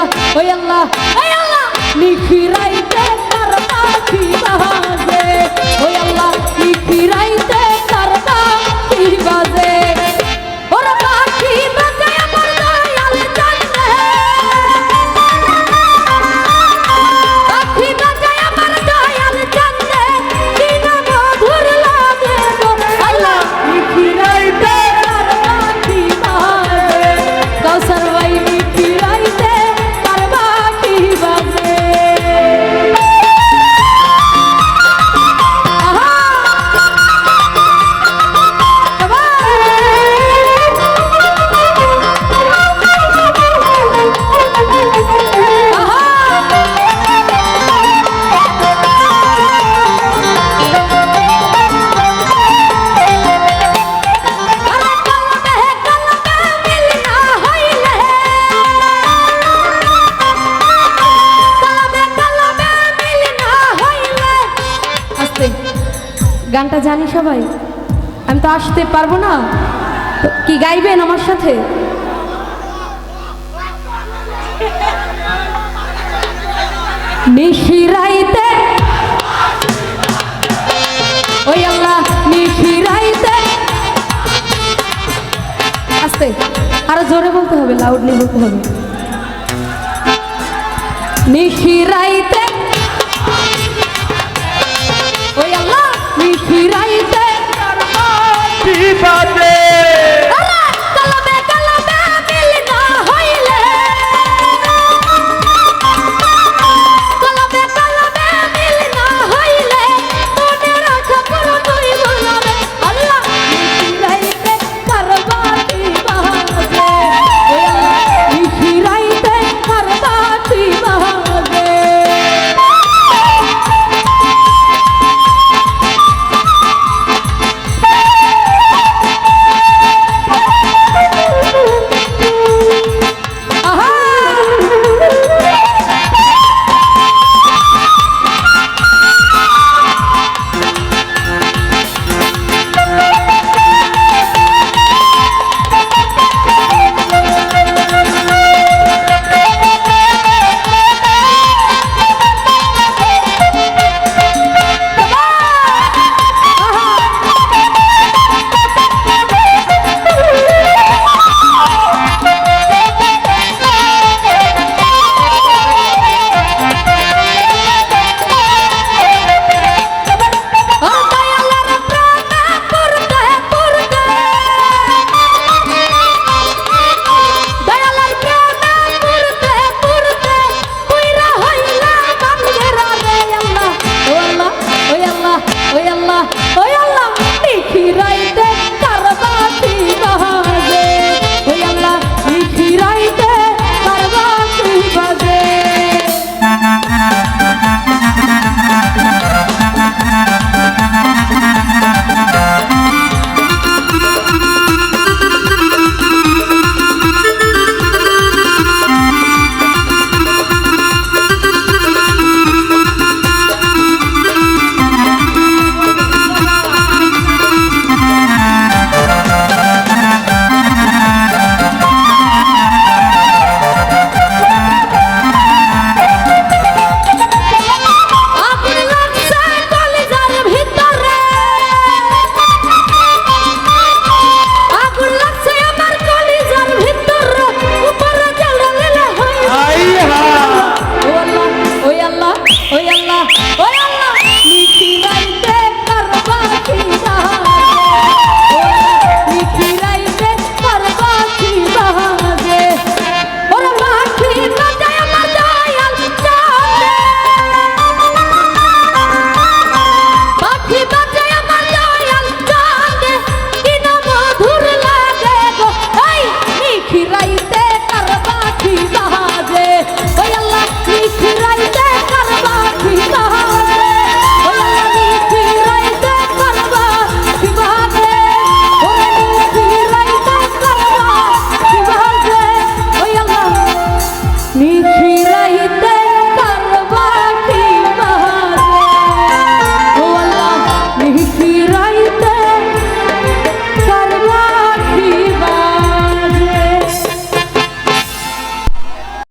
আল্লাহ ওই আল্লাহ ওই আল্লাহ। নিখিরাইতে গানটা জানি সবাই। আমি তো আসতে পারব না। কি গাইবেন আমার সাথে? ওই আস্তে, আরও জোরে বলতে হবে লাউডলি বলতে হবে। নিশিরাইতে